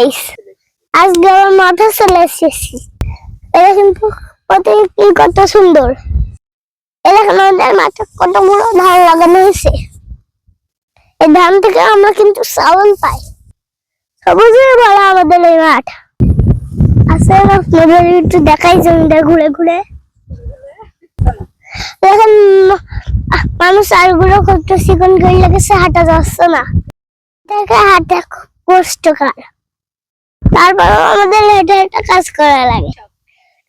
Guys আজকে আমার মাথা চলে এসেছি। এটা কিন্তু কত কি কত সুন্দর। এটা আমাদের মাঠে কত বড় ধান লাগানো হয়েছে। এই ধান থেকে আমরা কিন্তু চাউল পাই। সবুজে বলা আমাদের এই মাঠ। আসলে আপনাদের একটু দেখাই জমিটা ঘুরে ঘুরে। দেখেন, মানুষ আরগুলো কত চিকন করে লেগেছে হাঁটা যাচ্ছে না। দেখে হাঁটা কষ্টকর। তারপর আমাদের হেঁটে একটা কাজ করা লাগে।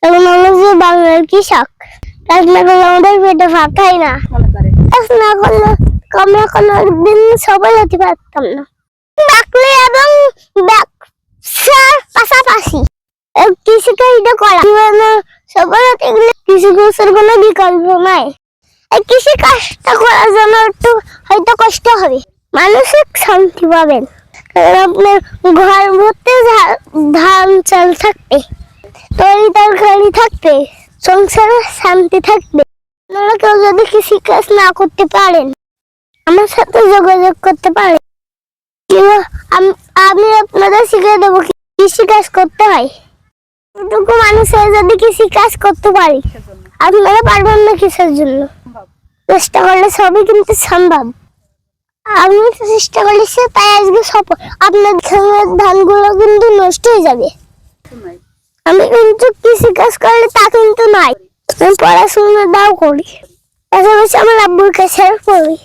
কারণ আমরা যে বাংলার কৃষক কাজ না করলে আমাদের পেটে ভাত হয় না। কাজ না করলে আমরা কোনো দিন সবাই হতে পারতাম না। ডাকলে এবং পাশাপাশি কৃষিকাজটা করা। সবার হাতে কাজের কোনো বিকল্প নাই। এই কৃষি কাজটা করার জন্য একটু হয়তো কষ্ট হবে। মানসিক শান্তি পাবেন। কারণ আপনার ঘর ধান চাল থাকবে, তরি তরকারি থাকবে, সংসারে শান্তি থাকবে। আপনারা কেউ যদি কৃষি কাজ না করতে পারেন, আমার সাথে যোগাযোগ করতে পারেন। আম- আপনাদের শিখিয়ে দেবো কৃষি কাজ করতে হয়। এটুকু মানুষের যদি কৃষি কাজ করতে পারি, আপনারা পারবেন না কিসের জন্য। চেষ্টা করলে সবই কিন্তু সম্ভব। আমি তো চেষ্টা করেছি, তাই আজকে সব আপনার ধানের ধানগুলো কিন্তু নষ্ট হয়ে যাবে। আমি কিন্তু কৃষি কাজ করলে তা কিন্তু নাই আমি পড়াশোনা দাও করি। পাশাপাশি আমার আব্বুর কাছে পড়ি।